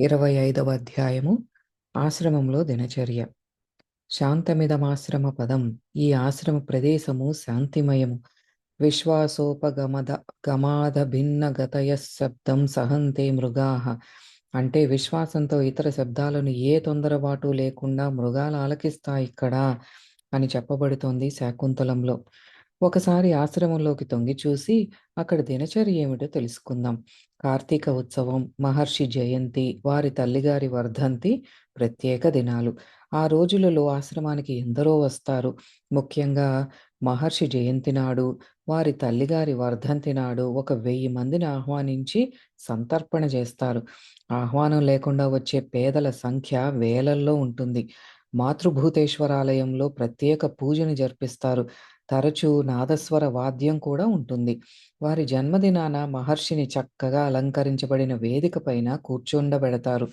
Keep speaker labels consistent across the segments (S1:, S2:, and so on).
S1: ఇరవై ఐదవ అధ్యాయము ఆశ్రమంలో దినచర్య. శాంతమిదమాశ్రమ పదం ఈ ఆశ్రమ ప్రదేశము శాంతిమయము. విశ్వాసోపగమద గమాద భిన్న గతయ శబ్దం సహంతే మృగాహ అంటే విశ్వాసంతో ఇతర శబ్దాలను ఏ తొందరపాటు లేకుండా మృగాలు ఆలకిస్తాయి ఇక్కడ అని చెప్పబడుతోంది శాకుంతలంలో. ఒకసారి ఆశ్రమంలోకి తొంగి చూసి అక్కడ దినచర్య ఏమిటో తెలుసుకుందాం. కార్తీక ఉత్సవం మహర్షి జయంతి వారి తల్లిగారి వర్ధంతి ప్రత్యేక దినాలు. ఆ రోజులలో ఆశ్రమానికి ఎందరో వస్తారు. ముఖ్యంగా మహర్షి జయంతి నాడు వారి తల్లిగారి వర్ధంతి నాడు ఒక వెయ్యి మందిని ఆహ్వానించి సంతర్పణ చేస్తారు. ఆహ్వానం లేకుండా వచ్చే పేదల సంఖ్య వేలల్లో ఉంటుంది. మాతృభూతేశ్వరాలయంలో ప్రత్యేక పూజను జరిపిస్తారు. తరచూ నాదస్వర వాద్యం కూడా ఉంటుంది. వారి జన్మదినాన మహర్షిని చక్కగా అలంకరించబడిన వేదిక పైన కూర్చుండబెడతారు.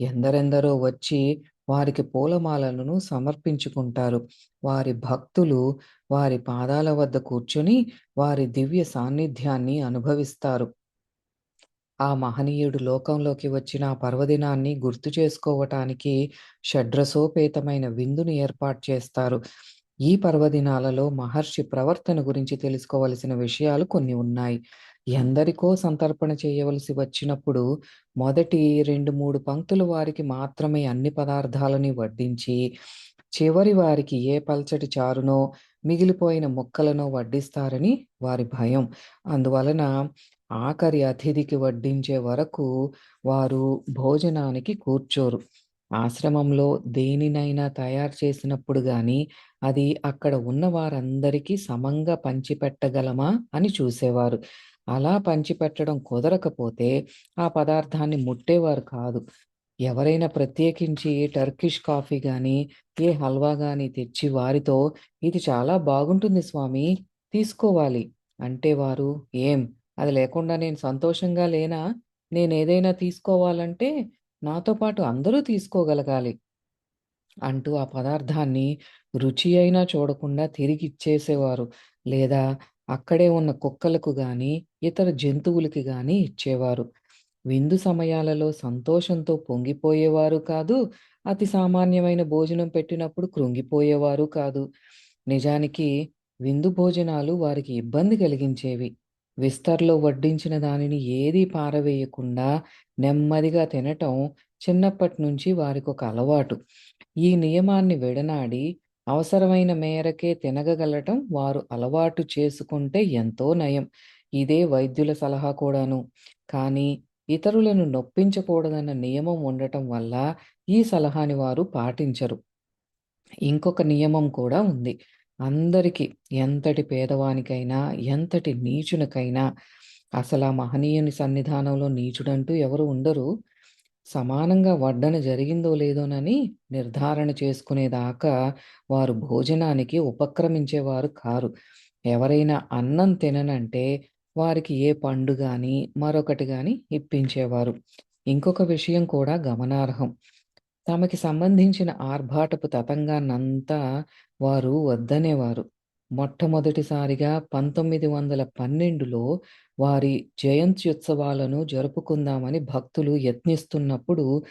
S1: ఎందరెందరో వచ్చి వారికి పూలమాలలను సమర్పించుకుంటారు. వారి భక్తులు వారి పాదాల వద్ద కూర్చుని వారి దివ్య సాన్నిధ్యాన్ని అనుభవిస్తారు. ఆ మహనీయుడు లోకంలోకి వచ్చిన పర్వదినాన్ని గుర్తు చేసుకోవటానికి షడ్రసోపేతమైన విందుని ఏర్పాటు చేస్తారు. ఈ పర్వదినాలలో మహర్షి ప్రవర్తన గురించి తెలుసుకోవలసిన విషయాలు కొన్ని ఉన్నాయి. ఎందరికో సంతర్పణ చేయవలసి వచ్చినప్పుడు మొదటి రెండు మూడు పంక్తులు వారికి మాత్రమే అన్ని పదార్థాలని వడ్డించి చివరి వారికి ఏ పల్చటి చారునో మిగిలిపోయిన ముక్కలను వడ్డిస్తారని వారి భయం. అందువలన ఆఖరి అతిథికి వడ్డించే వరకు వారు భోజనానికి కూర్చోరు. ఆశ్రమంలో దేనినైనా తయారు చేసినప్పుడు కానీ అది అక్కడ ఉన్న వారందరికీ సమంగా పంచిపెట్టగలమా అని చూసేవారు. అలా పంచిపెట్టడం కుదరకపోతే ఆ పదార్థాన్ని ముట్టేవారు కాదు. ఎవరైనా ప్రత్యేకించి టర్కిష్ కాఫీ కానీ ఏ హల్వా కానీ తెచ్చి వారితో ఇది చాలా బాగుంటుంది స్వామి తీసుకోవాలి. అంటే వారు ఏం? అది లేకుండా నేను సంతోషంగా లేనా? నేను ఏదైనా తీసుకోవాలంటే నాతో పాటు అందరూ తీసుకోగలగాలి. అంటూ ఆ పదార్థాన్ని రుచి అయినా చూడకుండా తిరిగి ఇచ్చేసేవారు. లేదా అక్కడే ఉన్న కుక్కలకు గాని ఇతర జంతువులకి గాని ఇచ్చేవారు. విందు సమయాలలో సంతోషంతో పొంగిపోయేవారు కాదు అతి సామాన్యమైన భోజనం పెట్టినప్పుడు కృంగిపోయేవారు కాదు. నిజానికి విందు భోజనాలు వారికి ఇబ్బంది కలిగించేవి. విస్తర్లో వడ్డించిన దానిని ఏదీ పారవేయకుండా నెమ్మదిగా తినటం చిన్నప్పటి నుంచి వారికి ఒక అలవాటు. ఈ నియమాన్ని విడనాడి అవసరమైన మేరకే తినగలటం వారు అలవాటు చేసుకుంటే ఎంతో నయం. ఇదే వైద్యుల సలహా కూడాను. కానీ ఇతరులను నొప్పించకూడదన్న నియమం ఉండటం వల్ల ఈ సలహాని వారు పాటించరు. ఇంకొక నియమం కూడా ఉంది. అందరికీ ఎంతటి పేదవానికైనా ఎంతటి నీచునికైనా అసలు ఆ మహనీయుని సన్నిధానంలో నీచుడంటూ ఎవరు ఉండరు. సమానంగా వడ్డన జరిగిందో లేదోనని నిర్ధారణ చేసుకునేదాకా వారు భోజనానికి ఉపక్రమించేవారు కారు. ఎవరైనా అన్నం తిననంటే వారికి ఏ పండు గాని మరొకటి గాని ఇప్పించేవారు. ఇంకొక విషయం కూడా గమనార్హం. తమకి సంబంధించిన ఆర్భాటపు తతంగాన్నంతా వారు వద్దనేవారు. మొట్టమొదటిసారిగా పంతొమ్మిది వందల పన్నెండులో వారి జయంత్యుత్సవాలను జరుపుకుందామని భక్తులు యత్నిస్తున్నప్పుడు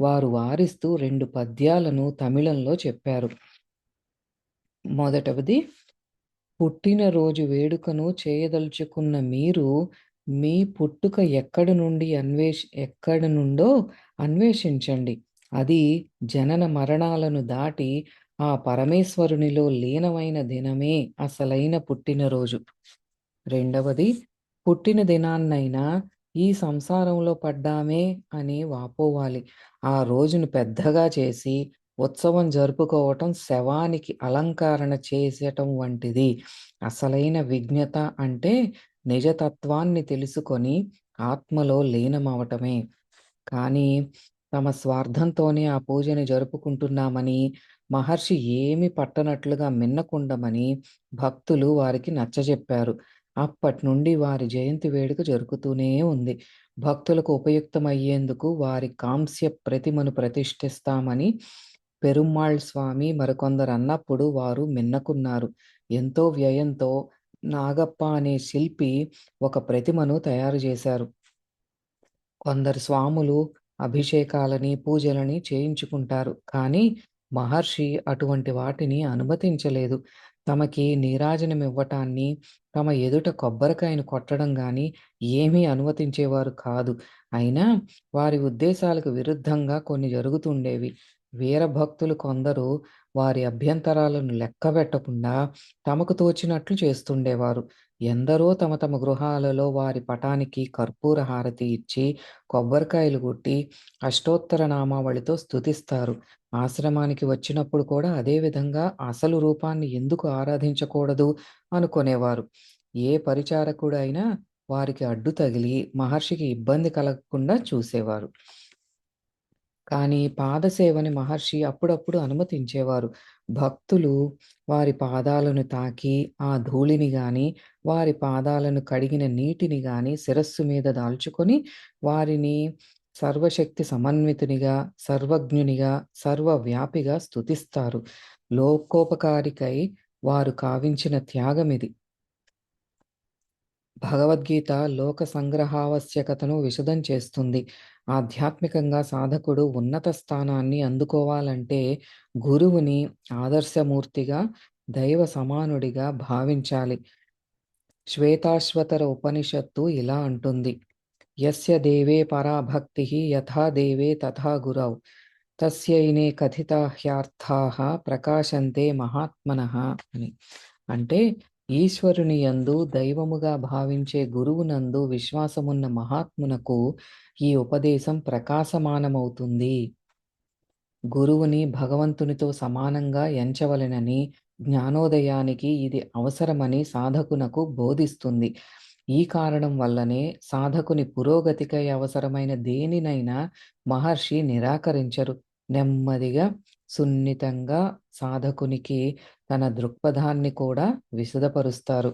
S1: వారు వారిస్తూ రెండు పద్యాలను తమిళంలో చెప్పారు. మొదటవది పుట్టినరోజు వేడుకను చేయదలుచుకున్న మీరు మీ పుట్టుక ఎక్కడ నుండి అన్వేష ఎక్కడ నుండో అన్వేషించండి. అది జనన మరణాలను దాటి ఆ పరమేశ్వరునిలో లీనమైన దినమే అసలైన పుట్టినరోజు రెండవది పుట్టిన దినాన్నైనా ఈ సంసారంలో పడ్డామే అని వాపోవాలి. ఆ రోజును పెద్దగా చేసి ఉత్సవం జరుపుకోవటం శవానికి అలంకరణ చేసేయటం వంటిది. అసలైన విజ్ఞత అంటే నిజతత్వాన్ని తెలుసుకొని ఆత్మలో లీనమవటమే. కానీ తమ స్వార్థంతోనే ఆ పూజని జరుపుకుంటున్నామని మహర్షి ఏమి పట్టనట్లుగా మిన్నకుండమని భక్తులు వారికి నచ్చజెప్పారు. అప్పటి నుండి వారి జయంతి వేడుక జరుగుతూనే ఉంది. భక్తులకు ఉపయుక్తమయ్యేందుకు వారి కాంస్య ప్రతిమను ప్రతిష్ఠిస్తామని పెరుమాళ్ స్వామి మరికొందరు అన్నప్పుడు వారు మిన్నకున్నారు. ఎంతో వ్యయంతో నాగప్ప అనే శిల్పి ఒక ప్రతిమను తయారు చేశారు. కొందరు స్వాములు అభిషేకాలని, పూజలని చేయించుకుంటారు. కానీ మహర్షి అటువంటి వాటిని అనుమతించలేదు. తమకి నీరాజనమివ్వటాన్ని, తమ ఎదుట కొబ్బరికాయను కొట్టడం గాని ఏమీ అనుమతించేవారు కాదు. అయినా వారి ఉద్దేశాలకు విరుద్ధంగా కొన్ని జరుగుతుండేవి. వీరభక్తులు కొందరు వారి అభ్యంతరాలను లెక్కబెట్టకుండా తమకు తోచినట్లు చేస్తుండేవారు. ఎందరో తమ తమ గృహాలలో వారి పటానికి కర్పూర హారతి ఇచ్చి, కొబ్బరికాయలు కొట్టి, అష్టోత్తర నామావళితో స్తుతిస్తారు. ఆశ్రమానికి వచ్చినప్పుడు కూడా అదే విధంగా అసలు రూపాన్ని ఎందుకు ఆరాధించకూడదు అనుకొనేవారు. ఏ పరిచారకుడైనా వారికి అడ్డు తగిలి మహర్షికి ఇబ్బంది కలగకుండా చూసేవారు. కానీ పాదసేవని మహర్షి అప్పుడప్పుడు అనుమతించేవారు. భక్తులు వారి పాదాలను తాకి, ఆ ధూళిని గాని, వారి పాదాలను కడిగిన నీటిని గాని శిరస్సు మీద దాల్చుకొని, వారిని సర్వశక్తి సమన్వితునిగా, సర్వజ్ఞునిగా, సర్వవ్యాపిగా స్థుతిస్తారు లోకోపకారికై వారు కావించిన త్యాగమిది. భగవద్గీత లోక సంగ్రహావశ్యకతను విశదం చేస్తుంది. ఆధ్యాత్మికంగా సాధకుడు ఉన్నత స్థానాన్ని అందుకోవాలంటే గురువుని ఆదర్శమూర్తిగా, దైవ సమానుడిగా భావించాలి. శ్వేతాశ్వతర ఉపనిషత్తు ఇలా అంటుంది. యస్య దేవే పరాభక్తి యథా దేవే తథా గురౌ తస్యైనే కథిత హ్యార్థా ప్రకాశంతే మహాత్మన అని. అంటే ఈశ్వరుని యందు దైవముగా భావించే గురువునందు విశ్వాసమున్న మహాత్మునకు ఈ ఉపదేశం ప్రకాశమానమవుతుంది. గురువుని భగవంతునితో సమానంగా ఎంచవలెనని, జ్ఞానోదయానికి ఇది అవసరమని సాధకునకు బోధిస్తుంది. ఈ కారణం వల్లనే సాధకుని పురోగతికై అవసరమైన దేనినైనా మహర్షి నిరాకరించరు. నెమ్మదిగా, సున్నితంగా సాధకునికి తన దృక్పథాన్ని కూడా విశదపరుస్తారు.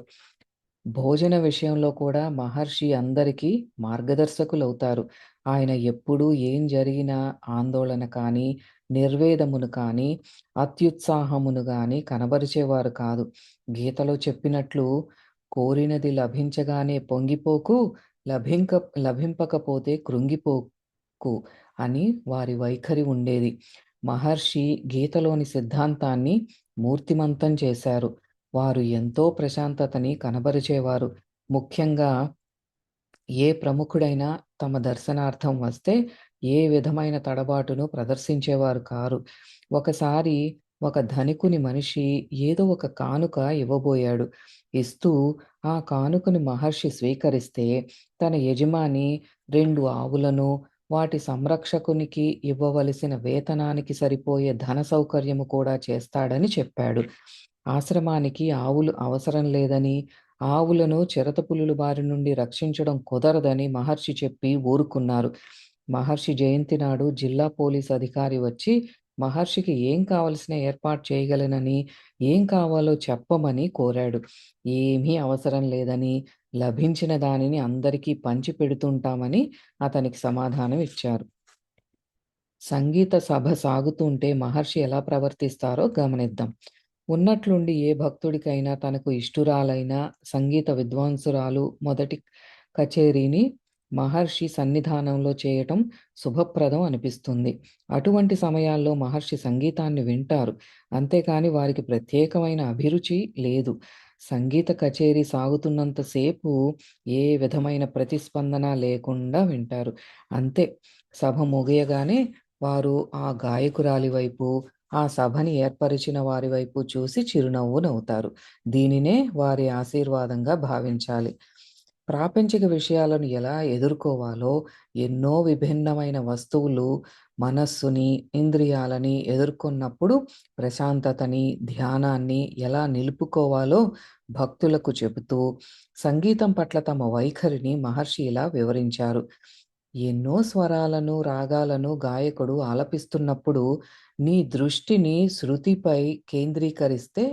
S1: భోజన విషయంలో కూడా మహర్షి అందరికీ మార్గదర్శకులవుతారు. ఆయన ఎప్పుడూ ఏం జరిగినా ఆందోళన కానీ, నిర్వేదమును కానీ, అత్యుత్సాహమును కానీ కనబరిచేవారు కాదు. గీతలో చెప్పినట్లు కోరినది లభించగానే పొంగిపోకు, లభింక లభింపకపోతే కృంగిపోకు అని వారి వైఖరి ఉండేది. మహర్షి గీతలోని సిద్ధాంతాన్ని మూర్తిమంతం చేశారు. వారు ఎంతో ప్రశాంతతని కనబరిచేవారు. ముఖ్యంగా ఏ ప్రముఖుడైనా తమ దర్శనార్థం వస్తే ఏ విధమైన తడబాటును ప్రదర్శించేవారు కారు. ఒకసారి ఒక ధనికుని మనిషి ఏదో ఒక కానుక ఇవ్వబోయాడు. ఇస్తూ ఆ కానుకని మహర్షి స్వీకరిస్తే తన యజమాని రెండు ఆవులను, వాటి సంరక్షకునికి ఇవ్వవలసిన వేతనానికి సరిపోయే ధన సౌకర్యము కూడా చేస్తాడని చెప్పాడు. ఆశ్రమానికి ఆవులు అవసరం లేదని, ఆవులను చిరతపులుల బారి నుండి రక్షించడం కుదరదని మహర్షి చెప్పి ఊరుకున్నారు. మహర్షి జయంతి నాడు జిల్లా పోలీస్ అధికారి వచ్చి మహర్షికి ఏం కావలసిన ఏర్పాటు చేయగలనని, ఏం కావాలో చెప్పమని కోరాడు. ఏమీ అవసరం లేదని, లభించిన దానిని అందరికీ పంచిపెడుతుంటామని అతనికి సమాధానం ఇచ్చారు. సంగీత సభ సాగుతుంటే మహర్షి ఎలా ప్రవర్తిస్తారో గమనిద్దాం. ఉన్నట్లుండి ఏ భక్తుడికైనా తనకు ఇష్టురాలైన సంగీత విద్వాంసురాలు మొదటి కచేరీని మహర్షి సన్నిధానంలో చేయటం శుభప్రదం అనిపిస్తుంది. అటువంటి సమయాల్లో మహర్షి సంగీతాన్ని వింటారు. అంతేకాని వారికి ప్రత్యేకమైన అభిరుచి లేదు. సంగీత కచేరీ సాగుతున్నంతసేపు ఏ విధమైన ప్రతిస్పందన లేకుండా వింటారు. అంతే సభ ముగియగానే వారు ఆ గాయకురాలి వైపు, ఆ సభని ఏర్పరిచిన వారి వైపు చూసి చిరునవ్వు నవ్వుతారు. దీనినే వారి ఆశీర్వాదంగా భావించాలి. ప్రాపంచిక విషయాలను ఎలా ఎదుర్కోవాలో, ఎన్నో విభిన్నమైన వస్తువులు మనస్సుని, ఇంద్రియాలని ఎదుర్కొన్నప్పుడు ప్రశాంతతని, ధ్యానాన్ని ఎలా నిలుపుకోవాలో భక్తులకు చెబుతూ, సంగీతం పట్ల తమ వైఖరిని మహర్షి ఇలా వివరించారు. ఎన్నో స్వరాలను, రాగాలను గాయకుడు ఆలపిస్తున్నప్పుడు నీ దృష్టిని శృతిపై కేంద్రీకరిస్తే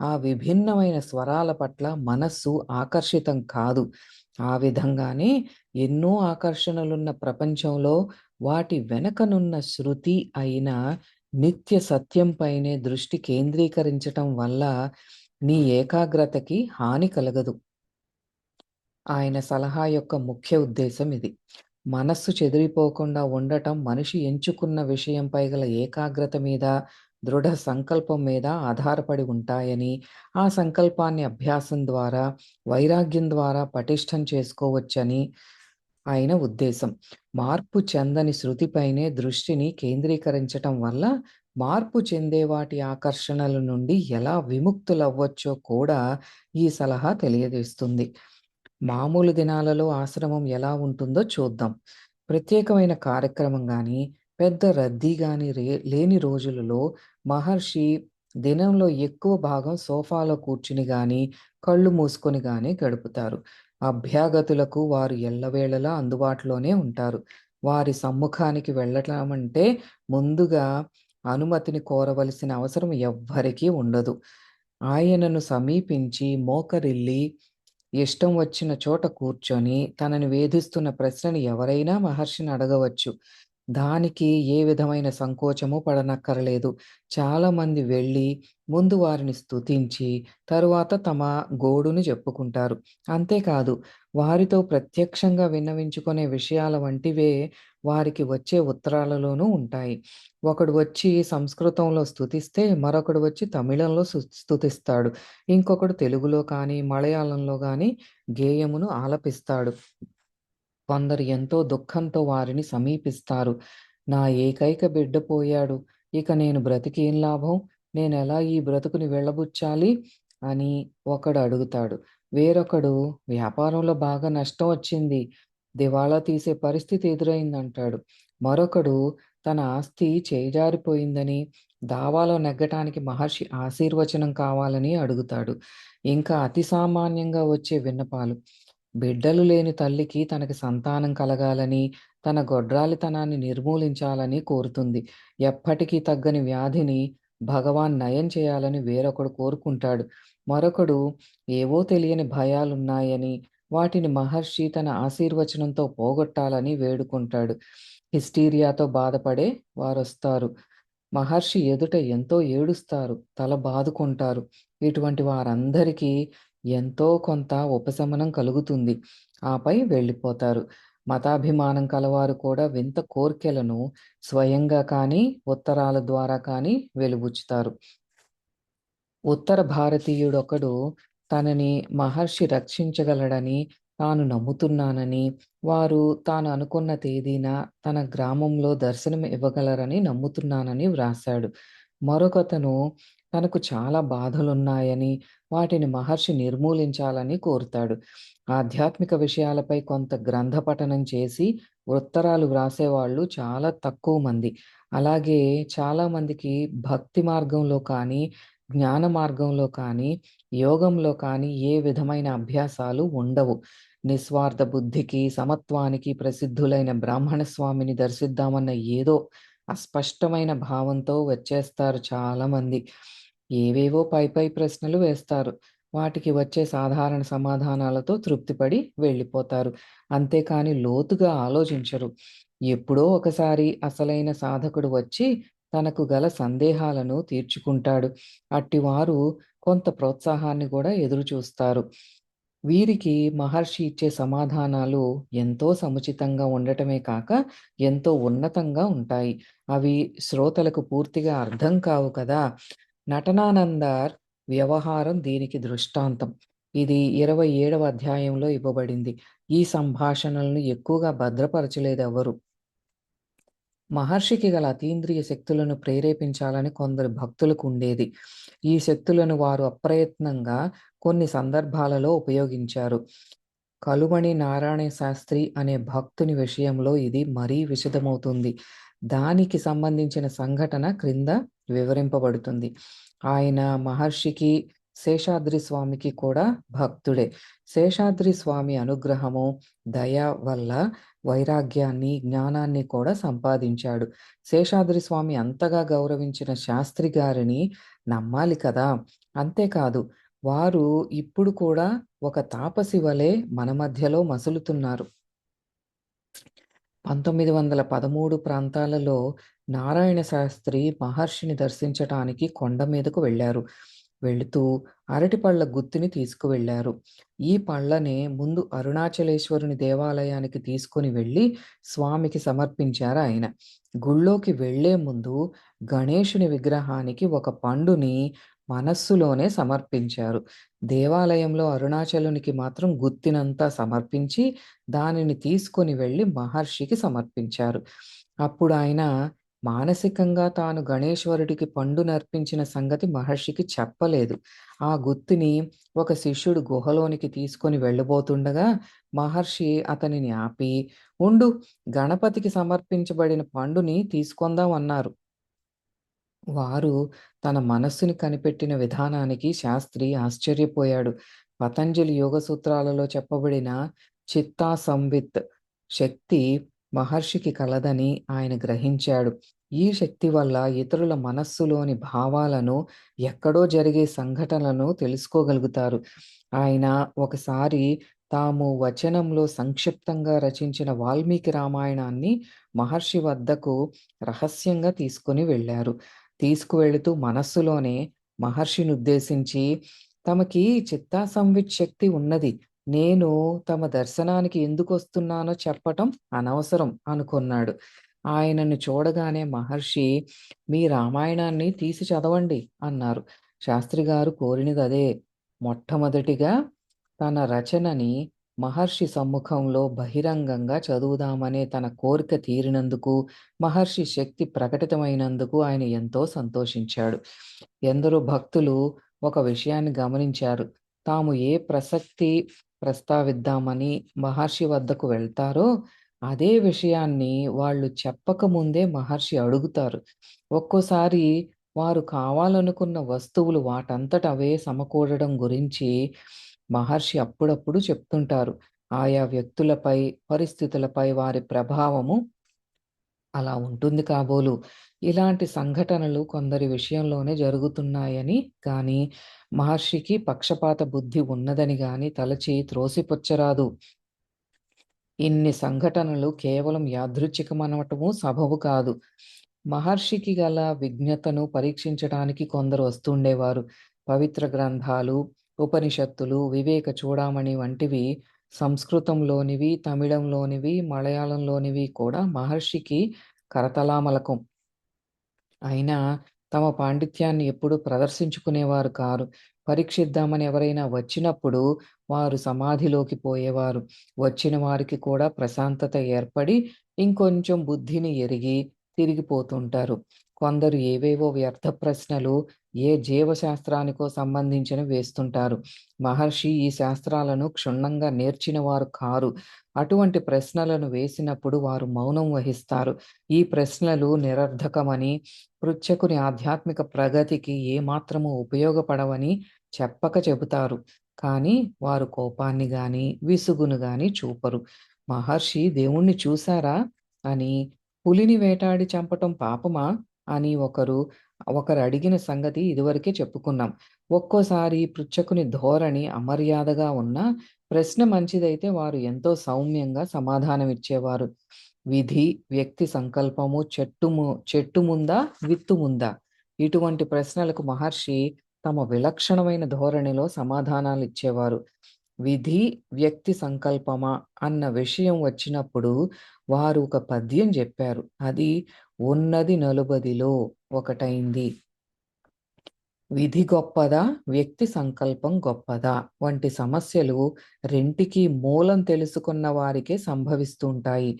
S1: ఆ విభిన్నమైన స్వరాల పట్ల మనస్సు ఆకర్షితం కాదు. ఆ విధంగానే ఎన్నో ఆకర్షణలున్న ప్రపంచంలో వాటి వెనకనున్న శృతి అయిన నిత్య సత్యంపైనే దృష్టి కేంద్రీకరించటం వల్ల నీ ఏకాగ్రతకి హాని కలగదు. ఆయన సలహా యొక్క ముఖ్య ఉద్దేశం ఇది. మనస్సు చెదిరిపోకుండా ఉండటం మనిషి ఎంచుకున్న విషయంపై గల ఏకాగ్రత మీద దృఢ సంకల్పం మీద ఆధారపడి ఉంటాయని ఆ సంకల్పాన్ని అభ్యాసం ద్వారా వైరాగ్యం ద్వారా పటిష్టం చేసుకోవచ్చని ఆయన ఉద్దేశం. మార్పు చెందని శృతిపైనే దృష్టిని కేంద్రీకరించటం వల్ల మార్పు చెందే వాటి ఆకర్షణల నుండి ఎలా విముక్తులవ్వచ్చో కూడా ఈ సలహా తెలియజేస్తుంది. మామూలు దినాలలో ఆశ్రమం ఎలా ఉంటుందో చూద్దాం. ప్రత్యేకమైన కార్యక్రమం కానీ పెద్ద రద్దీ కానీ రే లేని రోజులలో మహర్షి దినంలో ఎక్కువ భాగం సోఫాలో కూర్చుని గాని కళ్ళు మూసుకొని గాని గడుపుతారు. అభ్యాగతులకు వారు ఎల్లవేళలా అందుబాటులోనే ఉంటారు. వారి సమ్ముఖానికి వెళ్ళటం అంటే ముందుగా అనుమతిని కోరవలసిన అవసరం ఎవ్వరికీ ఉండదు. ఆయనను సమీపించి మోకరిల్లి ఇష్టం వచ్చిన చోట కూర్చొని తనని వేధిస్తున్న ప్రశ్నని ఎవరైనా మహర్షిని అడగవచ్చు. దానికి ఏ విధమైన సంకోచము పడనక్కరలేదు. చాలామంది వెళ్ళి ముందు వారిని స్తుతించి తరువాత తమ గోడును చెప్పుకుంటారు. అంతేకాదు వారితో ప్రత్యక్షంగా విన్నవించుకునే విషయాల వంటివే వారికి వచ్చే ఉత్తరాలలోనూ ఉంటాయి. ఒకడు వచ్చి సంస్కృతంలో స్తుతిస్తే మరొకడు వచ్చి తమిళంలో స్తుతిస్తాడు. ఇంకొకడు తెలుగులో కానీ మలయాళంలో కానీ గేయమును ఆలపిస్తాడు. కొందరు ఎంతో దుఃఖంతో వారిని సమీపిస్తారు. నా ఏకైక బిడ్డ పోయాడు. ఇక నేను బ్రతికేం లాభం? నేను ఎలా ఈ బ్రతుకుని వెళ్ళబుచ్చాలి? అని ఒకడు అడుగుతాడు. వేరొకడు వ్యాపారంలో బాగా నష్టం వచ్చింది. దివాళా తీసే పరిస్థితి ఎదురైందంటాడు. మరొకడు తన ఆస్తి చేజారిపోయిందని దావాలో నెగ్గటానికి మహర్షి ఆశీర్వచనం కావాలని అడుగుతాడు. ఇంకా అతి సామాన్యంగా వచ్చే విన్నపాలు. బిడ్డలు లేని తల్లికి తనకి సంతానం కలగాలని తన గొడ్రాలితనాన్ని నిర్మూలించాలని కోరుతుంది. ఎప్పటికీ తగ్గని వ్యాధిని భగవాన్ నయం చేయాలని వేరొకడు కోరుకుంటాడు. మరొకడు ఏవో తెలియని భయాలున్నాయని వాటిని మహర్షి తన ఆశీర్వచనంతో పోగొట్టాలని వేడుకుంటాడు. హిస్టీరియాతో బాధపడే వారొస్తారు. మహర్షి ఎదుట ఎంతో ఏడుస్తారు తల బాదుకుంటారు. ఇటువంటి వారందరికీ ఎంతో కొంత ఉపశమనం కలుగుతుంది. ఆపై వెళ్ళిపోతారు. మతాభిమానం కలవారు కూడా వింత కోర్కెలను స్వయంగా కానీ ఉత్తరాల ద్వారా కానీ వెలుబుచ్చుతారు. ఉత్తర భారతీయుడొకడు తనని మహర్షి రక్షించగలడని తాను నమ్ముతున్నానని వారు తాను అనుకున్న తేదీన తన గ్రామంలో దర్శనం ఇవ్వగలరని నమ్ముతున్నానని వ్రాశాడు. మరొకతను తనకు చాలా బాధలున్నాయని వాటిని మహర్షి నిర్మూలించాలని కోరుతాడు. ఆధ్యాత్మిక విషయాలపై కొంత గ్రంథ పఠనం చేసి ఉత్తరాలు వ్రాసేవాళ్ళు చాలా తక్కువ మంది. అలాగే చాలా మందికి భక్తి మార్గంలో కానీ జ్ఞాన మార్గంలో కానీ యోగంలో కానీ ఏ విధమైన అభ్యాసాలు ఉండవు. నిస్వార్థ బుద్ధికి సమత్వానికి ప్రసిద్ధులైన బ్రాహ్మణ స్వామిని దర్శిద్దామన్న ఏదో అస్పష్టమైన భావంతో వచ్చేస్తారు చాలామంది ఏవేవో పై పై ప్రశ్నలు వేస్తారు. వాటికి వచ్చే సాధారణ సమాధానాలతో తృప్తిపడి వెళ్ళిపోతారు. అంతేకాని లోతుగా ఆలోచించరు. ఎప్పుడో ఒకసారి అసలైన సాధకుడు వచ్చి తనకు గల సందేహాలను తీర్చుకుంటాడు. అట్టివారు కొంత ప్రోత్సాహాన్ని కూడా ఎదురు చూస్తారు. వీరికి మహర్షి ఇచ్చే సమాధానాలు ఎంతో సముచితంగా ఉండటమే కాక ఎంతో ఉన్నతంగా ఉంటాయి. అవి శ్రోతలకు పూర్తిగా అర్థం కావు కదా. నటనానందార్ వ్యవహారం దీనికి దృష్టాంతం. ఇది ఇరవై ఏడవ అధ్యాయంలో ఇవ్వబడింది. ఈ సంభాషణలను ఎక్కువగా భద్రపరచలేదు ఎవరు మహర్షికి గల అతీంద్రియ శక్తులను ప్రేరేపించాలని కొందరు భక్తులకు ఉండేది. ఈ శక్తులను వారు అప్రయత్నంగా కొన్ని సందర్భాలలో ఉపయోగించారు. కలుమణి నారాయణ శాస్త్రి అనే భక్తుని విషయంలో ఇది మరీ విషదమవుతుంది దానికి సంబంధించిన సంఘటన క్రింద వివరింపబడుతుంది. ఆయన మహర్షికి శేషాద్రి స్వామికి కూడా భక్తుడే. శేషాద్రి స్వామి అనుగ్రహము దయ వల్ల వైరాగ్యాన్ని జ్ఞానాన్ని కూడా సంపాదించాడు. శేషాద్రి స్వామి అంతగా గౌరవించిన శాస్త్రి గారిని నమ్మాలి కదా? అంతేకాదు వారు ఇప్పుడు కూడా ఒక తాపసి వలె మన మధ్యలో మసులుతున్నారు. పంతొమ్మిది వందల పదమూడు ప్రాంతాలలో నారాయణ శాస్త్రి మహర్షిని దర్శించటానికి కొండ మీదకు వెళ్ళారు. వెళుతూ అరటిపళ్ళ గుత్తిని తీసుకువెళ్ళారు. ఈ పళ్ళనే ముందు అరుణాచలేశ్వరుని దేవాలయానికి తీసుకుని వెళ్ళి స్వామికి సమర్పించారు ఆయన. గుళ్ళోకి వెళ్ళే ముందు గణేశుని విగ్రహానికి ఒక పండుని మనస్సులోనే సమర్పించారు. దేవాలయంలో అరుణాచలునికి మాత్రం గుత్తినంతా సమర్పించి, దానిని తీసుకొని వెళ్ళి మహర్షికి సమర్పించారు. అప్పుడు ఆయన మానసికంగా తాను గణేశ్వరుడికి పండు నర్పించిన సంగతి మహర్షికి చెప్పలేదు. ఆ గుత్తిని ఒక శిష్యుడు గుహలోనికి తీసుకొని వెళ్ళబోతుండగా మహర్షి అతనిని ఆపి, "ఉండు గణపతికి సమర్పించబడిన పండుని తీసుకొందాం" అన్నారు. వారు తన మనస్సుని కనిపెట్టిన విధానానికి శాస్త్రి ఆశ్చర్యపోయాడు. పతంజలి యోగ సూత్రాలలో చెప్పబడిన చిత్తా సంవిత్ శక్తి మహర్షికి కలదని ఆయన గ్రహించాడు. ఈ శక్తి వల్ల ఇతరుల మనస్సులోని భావాలను, ఎక్కడో జరిగే సంఘటనలను తెలుసుకోగలుగుతారు. ఆయన ఒకసారి తాము వచనంలో సంక్షిప్తంగా రచించిన వాల్మీకి రామాయణాన్ని మహర్షి వద్దకు రహస్యంగా తీసుకుని వెళ్ళారు తీసుకువెళుతూ మనస్సులోనే మహర్షిని ఉద్దేశించి "తమకి చిత్తా సంవిత్ శక్తి ఉన్నది. నేను తమ దర్శనానికి ఎందుకు వస్తున్నానో చెప్పటం అనవసరం" అనుకున్నాడు ఆయనను చూడగానే మహర్షి, "మీ రామాయణాన్ని తీసి చదవండి" అన్నారు. శాస్త్రి గారు కోరినది అదే మొట్టమొదటిగా తన రచనని మహర్షి సమ్ముఖంలో బహిరంగంగా చదువుదామనే తన కోరిక తీరినందుకు, మహర్షి శక్తి ప్రకటితమైనందుకు ఆయన ఎంతో సంతోషించాడు. ఎందరో భక్తులు ఒక విషయాన్ని గమనించారు. తాము ఏ ప్రసక్తి ప్రస్తావిద్దామని మహర్షి వద్దకు వెళ్తారో, అదే విషయాన్ని వాళ్ళు చెప్పకముందే మహర్షి అడుగుతారు. ఒక్కోసారి వారు కావాలనుకున్న వస్తువులు వాటంతట అవే సమకూడడం గురించి మహర్షి అప్పుడప్పుడు చెప్తుంటారు. ఆయా వ్యక్తులపై, పరిస్థితులపై వారి ప్రభావము అలా ఉంటుంది కాబోలు. ఇలాంటి సంఘటనలు కొందరి విషయంలోనే జరుగుతున్నాయని కానీ మహర్షికి పక్షపాత బుద్ధి ఉన్నదని గాని తలచి త్రోసిపుచ్చరాదు. ఇన్ని సంఘటనలు కేవలం యాదృచ్ఛికమనటము సబబు కాదు. మహర్షికి గల విజ్ఞతను పరీక్షించడానికి కొందరు వస్తుండేవారు. పవిత్ర గ్రంథాలు, ఉపనిషత్తులు, వివేక చూడామణి వంటివి సంస్కృతంలోనివి, తమిళంలోనివి, మలయాళంలోనివి కూడా మహర్షికి కరతలామలకం. అయినా తమ పాండిత్యాన్ని ఎప్పుడు ప్రదర్శించుకునేవారు కారు. పరీక్షిద్దామని ఎవరైనా వచ్చినప్పుడు వారు సమాధిలోకి పోయేవారు. వచ్చిన వారికి కూడా ప్రశాంతత ఏర్పడి, ఇంకొంచెం బుద్ధిని ఎరిగి తిరిగిపోతుంటారు. కొందరు ఏవేవో వ్యర్థ ప్రశ్నలు ఏ జీవశాస్త్రానికో సంబంధించిన వేస్తుంటారు. మహర్షి ఈ శాస్త్రాలను క్షుణ్ణంగా నేర్చిన వారు కారు. అటువంటి ప్రశ్నలను వేసినప్పుడు వారు మౌనం వహిస్తారు. ఈ ప్రశ్నలు నిరర్ధకమని పృచ్ఛకుని ఆధ్యాత్మిక ప్రగతికి ఏమాత్రము ఉపయోగపడవని చెప్పక చెబుతారు. కానీ వారు కోపాన్ని గాని, విసుగును గాని చూపరు. మహర్షి దేవుణ్ణి చూసారా? అని, పులిని వేటాడి చంపటం పాపమా? అని ఒకరు ఒకరు అడిగిన సంగతి ఇదివరకే చెప్పుకున్నాం. ఒక్కోసారి పృచ్ఛకుని ధోరణి అమర్యాదగా ఉన్నా, ప్రశ్న మంచిదైతే వారు ఎంతో సౌమ్యంగా సమాధానమిచ్చేవారు. విధి, వ్యక్తి సంకల్పము చెట్టుము చెట్టు ముందా? విత్తు ముందా? ఇటువంటి ప్రశ్నలకు మహర్షి తమ విలక్షణమైన ధోరణిలో సమాధానాలు ఇచ్చేవారు విధి, వ్యక్తి సంకల్పమా అన్న విషయం వచ్చినప్పుడు వారు ఒక పద్యం చెప్పారు అది ఉన్నది నలుబదిలో ఒకటైంది. విధి గొప్పదా? వ్యక్తి సంకల్పం గొప్పదా? వంటి సమస్యలు రెంటికి మూలం తెలుసుకున్న వారికే సంభవిస్తుంటాయి.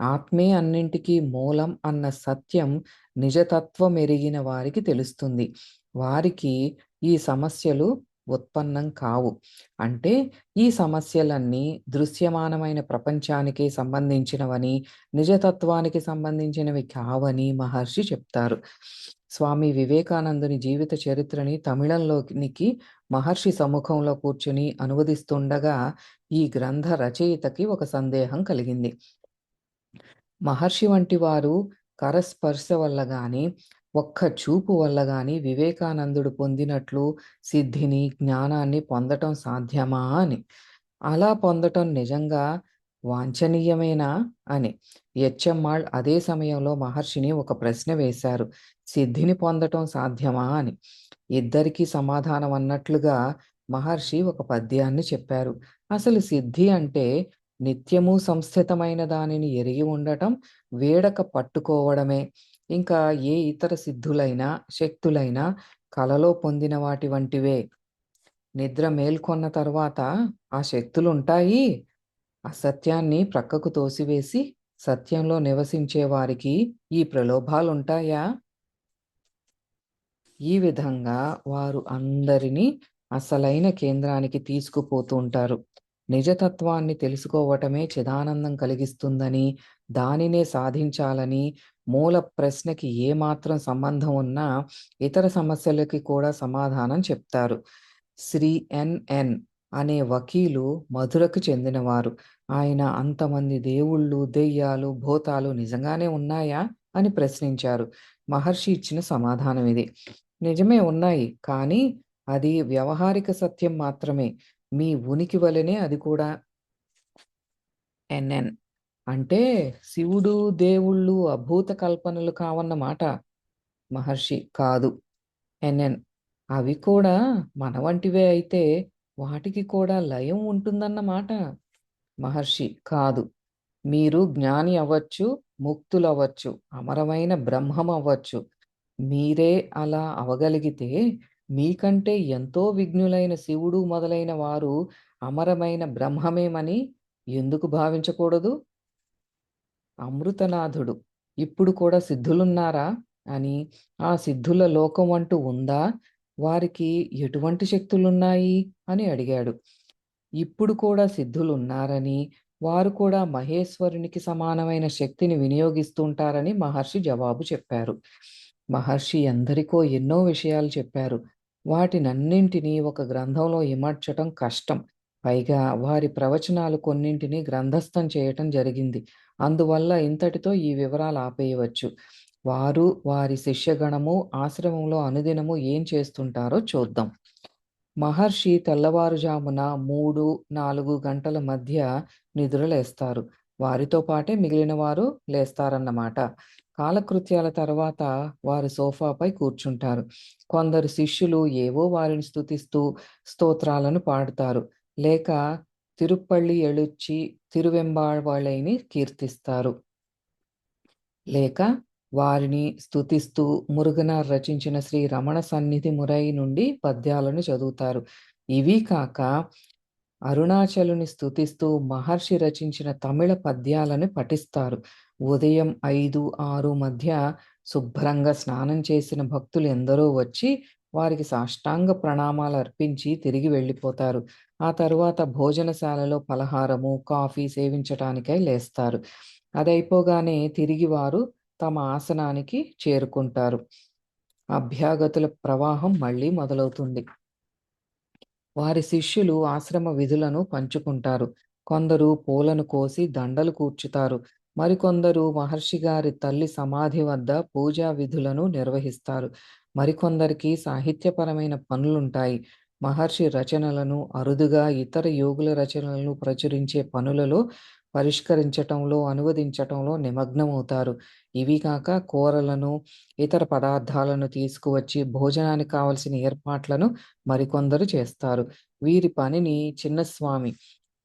S1: ఆత్మే అన్నింటికీ మూలం అన్న సత్యం నిజతత్వం ఎరిగిన వారికి తెలుస్తుంది. వారికి ఈ సమస్యలు ఉత్పన్నం కావు. అంటే ఈ సమస్యలన్నీ దృశ్యమానమైన ప్రపంచానికి సంబంధించినవని, నిజతత్వానికి సంబంధించినవి కావని మహర్షి చెప్తారు. స్వామి వివేకానందుని జీవిత చరిత్రని తమిళంలోనికి మహర్షి సముఖంలో కూర్చుని అనువదిస్తుండగా ఈ గ్రంథ రచయితకి ఒక సందేహం కలిగింది. మహర్షి వంటి వారు కరస్పర్శ వల్ల గాని, ఒక్క చూపు వల్ల గాని వివేకానందుడు పొందినట్లు సిద్ధిని, జ్ఞానాన్ని పొందటం సాధ్యమా అని. అలా పొందటం నిజంగా వాంఛనీయమేనా అని. యచ్చమ్మాళ్ అదే సమయంలో మహర్షిని ఒక ప్రశ్న వేశారు. సిద్ధిని పొందటం సాధ్యమా అని. ఇద్దరికీ సమాధానం అన్నట్లుగా మహర్షి ఒక పద్యాన్ని చెప్పారు. అసలు సిద్ధి అంటే నిత్యము సంస్థితమైన దానిని ఎరిగి ఉండటం, వేడక పట్టుకోవడమే. ఇంకా ఏ ఇతర సిద్ధులైనా, శక్తులైనా కలలో పొందిన వాటి వంటివే. నిద్ర మేల్కొన్న తర్వాత ఆ శక్తులుంటాయి. అసత్యాన్ని ప్రక్కకు తోసివేసి సత్యంలో నివసించే వారికి ఈ ప్రలోభాలుంటాయా? ఈ విధంగా వారు అందరినీ అసలైన కేంద్రానికి తీసుకుపోతూ ఉంటారు. నిజతత్వాన్ని తెలుసుకోవటమే చిదానందం కలిగిస్తుందని, దానినే సాధించాలని, మూల ప్రశ్నకి ఏమాత్రం సంబంధం ఉన్నా ఇతర సమస్యలకి కూడా సమాధానం చెప్తారు. శ్రీ ఎన్.ఎన్. అనే వకీలు మధురకు చెందినవారు. ఆయన అంతమంది దేవుళ్ళు, దెయ్యాలు, భూతాలు నిజంగానే ఉన్నాయా? అని ప్రశ్నించారు. మహర్షి ఇచ్చిన సమాధానం ఇది నిజమే ఉన్నాయి. కానీ అది వ్యవహారిక సత్యం మాత్రమే. మీ ఉనికి వలెనే అది కూడా. ఎన్.ఎన్. అంటే శివుడు, దేవుళ్ళు అభూత కల్పనలు కావన్నమాట. మహర్షి కాదు. ఎన్.ఎన్. అవి కూడా మన వంటివే అయితే వాటికి కూడా లయం ఉంటుందన్నమాట. మహర్షి కాదు. మీరు జ్ఞాని అవ్వచ్చు, ముక్తులవ్వచ్చు, అమరమైన బ్రహ్మం అవ్వచ్చు. మీరే అలా అవగలిగితే మీకంటే ఎంతో విఘ్నులైన శివుడు మొదలైన వారు అమరమైన బ్రహ్మమేమని ఎందుకు భావించకూడదు? అమృతనాథుడు ఇప్పుడు కూడా సిద్ధులున్నారా? అని, ఆ సిద్ధుల లోకం అంటూ ఉందా? వారికి ఎటువంటి శక్తులున్నాయి? అని అడిగాడు. ఇప్పుడు కూడా సిద్ధులున్నారని, వారు కూడా మహేశ్వరునికి సమానమైన శక్తిని వినియోగిస్తుంటారని మహర్షి జవాబు చెప్పారు. మహర్షి ఎందరికో ఎన్నో విషయాలు చెప్పారు. వాటినన్నింటినీ ఒక గ్రంథంలో ఇమడ్చటం కష్టం. పైగా వారి ప్రవచనాలు కొన్నింటిని గ్రంథస్థం చేయటం జరిగింది. అందువల్ల ఇంతటితో ఈ వివరాలు ఆపేయవచ్చు. వారు, వారి శిష్యగణము ఆశ్రమంలో అనుదినము ఏం చేస్తుంటారో చూద్దాం. మహర్షి తెల్లవారుజామున 3, 4 గంటల మధ్య నిద్రలేస్తారు. వారితో పాటే మిగిలిన వారు లేస్తారన్నమాట. కాలకృత్యాల తర్వాత వారు సోఫాపై కూర్చుంటారు. కొందరు శిష్యులు ఏవో వారిని స్థుతిస్తూ స్తోత్రాలను పాడుతారు. లేక తిరుప్పళ్ళి ఎళుచ్చి తిరువెంబావళైని కీర్తిస్తారు. లేక వారిని స్తుతిస్తూ మురుగనార్ రచించిన శ్రీ రమణ సన్నిధి మురై నుండి పద్యాలను చదువుతారు. ఇవి కాక అరుణాచలుని స్థుతిస్తూ మహర్షి రచించిన తమిళ పద్యాలను పఠిస్తారు. ఉదయం 5, 6 మధ్య శుభ్రంగా స్నానం చేసిన భక్తులు ఎందరో వచ్చి వారికి సాష్టాంగ ప్రణామాలు అర్పించి తిరిగి వెళ్ళిపోతారు. ఆ తరువాత భోజనశాలలో పలహారము, కాఫీ సేవించటానికై లేస్తారు. అదైపోగానే తిరిగి వారు తమ ఆసనానికి చేరుకుంటారు. అభ్యాగతుల ప్రవాహం మళ్ళీ మొదలవుతుంది. వారి శిష్యులు ఆశ్రమ విధులను పంచుకుంటారు. కొందరు పూలను కోసి దండలు కూర్చుతారు. మరికొందరు మహర్షి గారి తల్లి సమాధి వద్ద పూజా విధులను నిర్వహిస్తారు. మరికొందరికి సాహిత్యపరమైన పనులుంటాయి. మహర్షి రచనలను అరుదుగా ఇతర యోగుల రచనలను ప్రచురించే పనులలో పరిష్కరించటంలో, అనువదించటంలో నిమగ్నమవుతారు. ఇవి కాక కూరలను, ఇతర పదార్థాలను తీసుకువచ్చి భోజనానికి కావలసిన ఏర్పాట్లను మరికొందరు చేస్తారు. వీరి పనిని చిన్నస్వామి,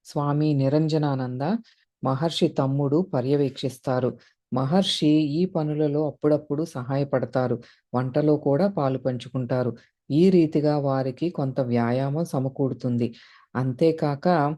S1: స్వామి నిరంజనానంద, మహర్షి తమ్ముడు పర్యవేక్షిస్తారు. మహర్షి ఈ పనులలో అప్పుడప్పుడు సహాయపడతారు. వంటలో కూడా పాలు పంచుకుంటారు. ఈ రీతిగా వారికి కొంత వ్యాయామం సమకూడుతుంది. అంతేకాక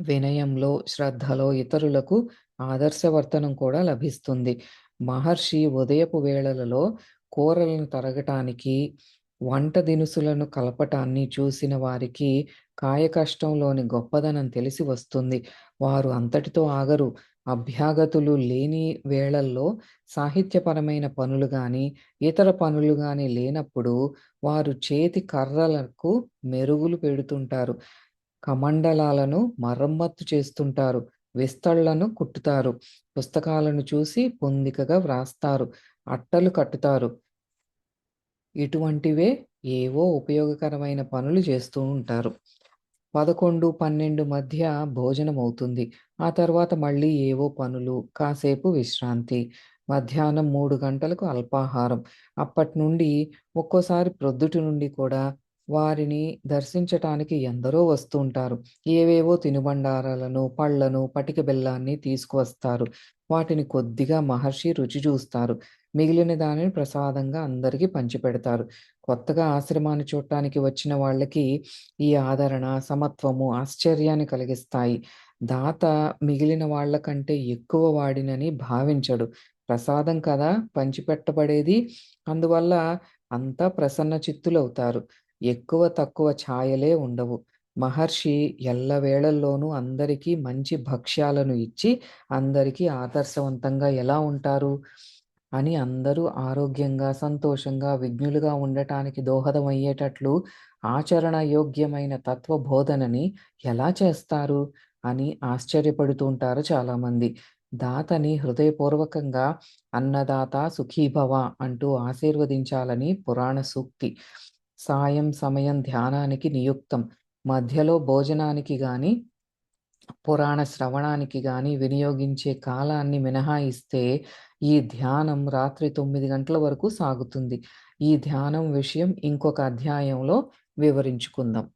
S1: వినయంలో, శ్రద్ధలో ఇతరులకు ఆదర్శవర్తనం కూడా లభిస్తుంది. మహర్షి ఉదయపు వేళలలో కూరలను తరగటానికి, వంట దినుసులను కలపటాన్ని చూసిన వారికి కాయకష్టంలోని గొప్పదనం తెలిసి వస్తుంది. వారు అంతటితో ఆగరు. అభ్యాగతులు లేని వేళల్లో సాహిత్యపరమైన పనులు గాని, ఇతర పనులు గాని లేనప్పుడు వారు చేతి కర్రలకు మెరుగులు పెడుతుంటారు. కమండలాలను మరమ్మత్తు చేస్తుంటారు. విస్తళ్ళను కుట్టుతారు. పుస్తకాలను చూసి పొందికగా వ్రాస్తారు. అట్టలు కట్టుతారు. ఇటువంటివే ఏవో ఉపయోగకరమైన పనులు చేస్తూ ఉంటారు. 11, 12 మధ్య భోజనం అవుతుంది ఆ తర్వాత మళ్ళీ ఏవో పనులు, కాసేపు విశ్రాంతి. మధ్యాహ్నం మూడు గంటలకు అల్పాహారం. అప్పటి నుండి ఒక్కోసారి ప్రొద్దుటి నుండి కూడా వారిని దర్శించటానికి ఎందరో వస్తుంటారు. ఏవేవో తినుబండారాలను, పళ్ళను, పటిక బెల్లాన్ని తీసుకువస్తారు. వాటిని కొద్దిగా మహర్షి రుచి చూస్తారు. మిగిలిన దానిని ప్రసాదంగా అందరికీ పంచిపెడతారు. కొత్తగా ఆశ్రమాన్ని చూడటానికి వచ్చిన వాళ్ళకి ఈ ఆదరణ, సమత్వము ఆశ్చర్యాన్ని కలిగిస్తాయి. దాత మిగిలిన వాళ్ళ కంటే ఎక్కువ వాడినని భావించడు. ప్రసాదం కదా పంచిపెట్టబడేది. అందువల్ల అంతా ప్రసన్న చిత్తులవుతారు. ఎక్కువ తక్కువ ఛాయలే ఉండవు. మహర్షి ఎల్లవేళల్లోనూ అందరికీ మంచి భక్ష్యాలను ఇచ్చి అందరికీ ఆదర్శవంతంగా ఎలా ఉంటారు? అని అందరూ ఆరోగ్యంగా, సంతోషంగా, విజ్ఞులుగా ఉండటానికి దోహదమయ్యేటట్లు ఆచరణ యోగ్యమైన తత్వ బోధనని ఎలా చేస్తారు? అని ఆశ్చర్యపడుతుంటారు చాలామంది. దాతని హృదయపూర్వకంగా అన్నదాత సుఖీభవ అంటూ ఆశీర్వదించాలని పురాణ సూక్తి. సాయం సమయం ధ్యానానికి నియుక్తం. మధ్యలో భోజనానికి కానీ పురాణ శ్రవణానికి కానీ వినియోగించే కాలాన్ని మినహాయిస్తే ఈ ధ్యానం రాత్రి తొమ్మిది గంటల వరకు సాగుతుంది. ఈ ధ్యానం విషయం ఇంకొక అధ్యాయంలో వివరించుకుందాం.